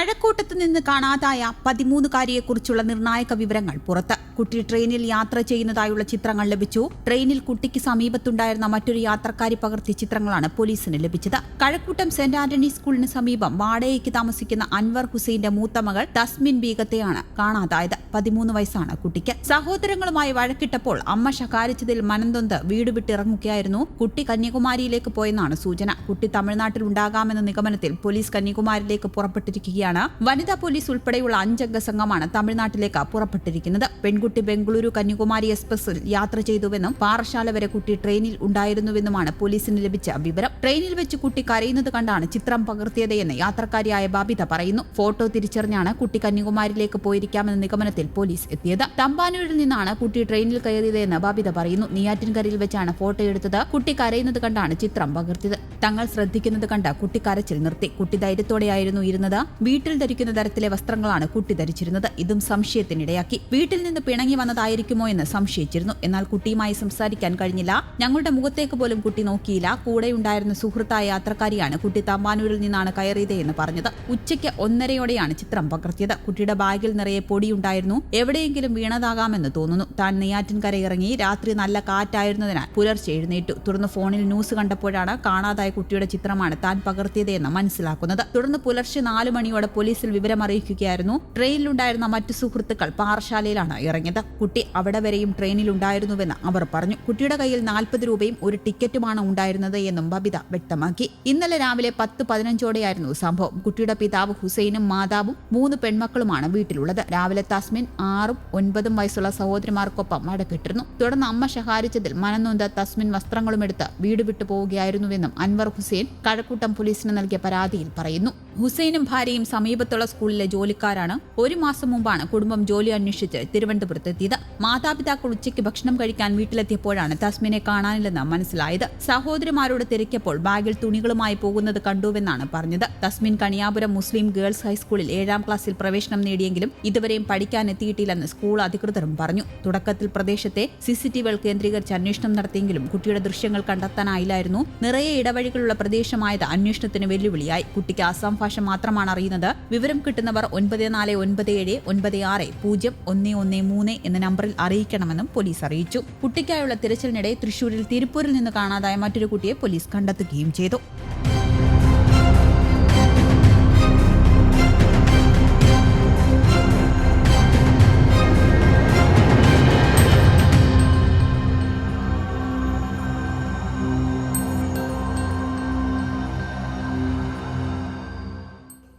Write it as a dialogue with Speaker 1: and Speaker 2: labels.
Speaker 1: കഴക്കൂട്ടത്ത് നിന്ന് കാണാതായ പതിമൂന്നുകാരിയെക്കുറിച്ചുള്ള നിർണായക വിവരങ്ങൾ പുറത്ത്. കുട്ടി ട്രെയിനിൽ യാത്ര ചെയ്യുന്നതായുള്ള ചിത്രങ്ങൾ ലഭിച്ചു. ട്രെയിനിൽ കുട്ടിക്ക് സമീപത്തുണ്ടായിരുന്ന മറ്റൊരു യാത്രക്കാരി പകർത്തിയ ചിത്രങ്ങളാണ് പോലീസിന് ലഭിച്ചത്. കഴക്കൂട്ടം സെന്റ് ആന്റണി സ്കൂളിന് സമീപം വാടകയ്ക്ക് താമസിക്കുന്ന അൻവർ ഹുസൈന്റെ മൂത്ത മകൾ തസ്മിൻ ബീഗത്തെയാണ് കാണാതായത്. പതിമൂന്ന് വയസ്സാണ് കുട്ടിക്ക്. സഹോദരങ്ങളുമായി വഴക്കിട്ടപ്പോൾ അമ്മ ശകാരിച്ചതിൽ മനംതൊന്ത് വീട് വിട്ടിറങ്ങുകയായിരുന്നു കുട്ടി കന്യാകുമാരിയിലേക്ക് പോയെന്നാണ് സൂചന. കുട്ടി തമിഴ്നാട്ടിൽ ഉണ്ടാകാമെന്ന നിഗമനത്തിൽ പോലീസ് കന്യാകുമാരിയിലേക്ക് പുറപ്പെട്ടിരിക്കുകയാണ്. വനിതാ പോലീസ് ഉൾപ്പെടെയുള്ള അഞ്ചംഗ സംഘമാണ് തമിഴ്നാട്ടിലേക്ക് പുറപ്പെട്ടിരിക്കുന്നത്. പെൺകുട്ടി ബംഗളൂരു കന്യാകുമാരി എക്സ്പ്രസിൽ യാത്ര ചെയ്തുവെന്നും പാറശാല വരെ കുട്ടി ട്രെയിനിൽ ഉണ്ടായിരുന്നുവെന്നുമാണ് പോലീസിന് ലഭിച്ച വിവരം. ട്രെയിനിൽ വെച്ച് കുട്ടി കരയുന്നത് കണ്ടാണ് ചിത്രം പകർത്തിയതെന്ന് യാത്രക്കാരിയായ ബാബിത പറയുന്നു. ഫോട്ടോ തിരിച്ചറിഞ്ഞാണ് കുട്ടി കന്യാകുമാരിയിലേക്ക് പോയിരിക്കാമെന്ന നിഗമനത്തിൽ പോലീസ് എത്തിയത്. തമ്പാനൂരിൽ നിന്നാണ് കുട്ടി ട്രെയിനിൽ കയറിയതെന്ന് ബാബിത പറയുന്നു. നെയ്യാറ്റിൻകരയിൽ വെച്ചാണ് ഫോട്ടോ എടുത്തത്. കുട്ടി കരയുന്നത് കണ്ടാണ് ചിത്രം പകർത്തിയത്. തങ്ങൾ ശ്രദ്ധിക്കുന്നത് കണ്ട് കുട്ടി കരച്ചിൽ നിർത്തി. കുട്ടി ധൈര്യത്തോടെയായിരുന്നു ഇരുന്നത്. വീട്ടിൽ ധരിക്കുന്ന തരത്തിലെ വസ്ത്രങ്ങളാണ് കുട്ടി ധരിച്ചിരുന്നത്. ഇതും സംശയത്തിനിടയാക്കി. വീട്ടിൽ നിന്ന് പിണങ്ങി വന്നതായിരിക്കുമോ എന്ന് സംശയിച്ചിരുന്നു. എന്നാൽ കുട്ടിയുമായി സംസാരിക്കാൻ കഴിഞ്ഞില്ല. ഞങ്ങളുടെ മുഖത്തേക്ക് പോലും കുട്ടി നോക്കിയില്ല. കൂടെയുണ്ടായിരുന്ന സുഹൃത്തായ യാത്രക്കാരിയാണ് കുട്ടി തമ്പാനൂരിൽ നിന്നാണ് കയറിയത് എന്ന് പറഞ്ഞത്. ഉച്ചയ്ക്ക് ഒന്നരയോടെയാണ് ചിത്രം പകർത്തിയത്. കുട്ടിയുടെ ബാഗിൽ നിറയെ പൊടിയുണ്ടായിരുന്നു. എവിടെയെങ്കിലും വീണതാകാമെന്ന് തോന്നുന്നു. താൻ നെയ്യാറ്റിൻകര ഇറങ്ങി രാത്രി നല്ല കാറ്റായിരുന്നതിനാൽ പുലർച്ചെ എഴുന്നേറ്റു. തുടർന്ന് ഫോണിൽ ന്യൂസ് കണ്ടപ്പോഴാണ് കാണാതായ കുട്ടിയുടെ ചിത്രമാണ് താൻ പകർത്തിയത് എന്ന് മനസ്സിലാക്കുന്നത്. തുടർന്ന് പുലർച്ചെ നാലു മണിയോടെ പോലീസിൽ വിവരം അറിയിക്കുകയായിരുന്നു ട്രെയിനിലുണ്ടായിരുന്ന മറ്റു സുഹൃത്തുക്കൾ പാറശാലയിലാണ് ഇറങ്ങിയത് കുട്ടി അവിടെ വരെയും ട്രെയിനിൽ ഉണ്ടായിരുന്നുവെന്ന് അവർ പറഞ്ഞു. കുട്ടിയുടെ കയ്യിൽ നാൽപ്പത് രൂപയും ഒരു ടിക്കറ്റുമാണ് ഉണ്ടായിരുന്നത് എന്നും ബബിത വ്യക്തമാക്കി. ഇന്നലെ രാവിലെ പത്ത് പതിനഞ്ചോടെയായിരുന്നു സംഭവം. കുട്ടിയുടെ പിതാവ് ഹുസൈനും മാതാവും മൂന്ന് പെൺമക്കളുമാണ് വീട്ടിലുള്ളത്. രാവിലെ തസ്മിൻ ആറും ഒൻപതും വയസ്സുള്ള സഹോദരിമാർക്കൊപ്പം മടക്കിട്ടിരുന്നു തുടർന്ന് അമ്മ ശഹാരിച്ചതിൽ മനംനൊന്ത് തസ്മിൻ വസ്ത്രങ്ങളും എടുത്ത് വീട് വിട്ടു പോവുകയായിരുന്നുവെന്നും അൻവർ ഹുസൈൻ കഴക്കൂട്ടം പോലീസിന് നൽകിയ പരാതിയിൽ പറയുന്നു. ഹുസൈനും ഭാര്യയും സമീപത്തുള്ള സ്കൂളിലെ ജോലിക്കാരാണ് ഒരു മാസം മുമ്പാണ് കുടുംബം ജോലി അന്വേഷിച്ച് തിരുവനന്തപുരത്തെത്തിയത്. മാതാപിതാക്കൾ ഉച്ചയ്ക്ക് ഭക്ഷണം കഴിക്കാൻ വീട്ടിലെത്തിയപ്പോഴാണ് തസ്മിനെ കാണാനില്ലെന്ന് മനസ്സിലായത്. സഹോദരിമാരോട് തിരക്കിയപ്പോൾ ബാഗിൽ തുണികളുമായി പോകുന്നത് കണ്ടുവെന്നാണ് പറഞ്ഞത്. തസ്മിൻ കണിയാപുരം മുസ്ലിം ഗേൾസ് ഹൈസ്കൂളിൽ ഏഴാം ക്ലാസ്സിൽ പ്രവേശനം നേടിയെങ്കിലും ഇതുവരെയും പഠിക്കാൻ എത്തിയിട്ടില്ലെന്ന് സ്കൂൾ അധികൃതരും പറഞ്ഞു. തുടക്കത്തിൽ പ്രദേശത്തെ സിസിടിവികൾ കേന്ദ്രീകരിച്ച് അന്വേഷണം നടത്തിയെങ്കിലും കുട്ടിയുടെ ദൃശ്യങ്ങൾ കണ്ടെത്താനായില്ലായിരുന്നു. നിറയെ ഇടവഴികളുള്ള പ്രദേശമായത് അന്വേഷണത്തിന് വെല്ലുവിളിയായി. കുട്ടിക്ക് അസം ഭാഷ മാത്രമാണ് അറിയുന്നത്. വിവരം കിട്ടുന്നവർ ഒൻപത് നാല് ഒൻപത് ഏഴ് ഒൻപത് ആറ് പൂജ്യം ഒന്ന് ഒന്ന് മൂന്ന് എന്ന നമ്പറിൽ അറിയിക്കണമെന്നും പോലീസ് അറിയിച്ചു. കുട്ടിക്കായുള്ള തിരച്ചിലിനിടെ തൃശൂരിൽ തിരുപ്പൂരിൽ നിന്ന് കാണാതായ മറ്റൊരു കുട്ടിയെ പോലീസ് കണ്ടെത്തുകയും ചെയ്തു.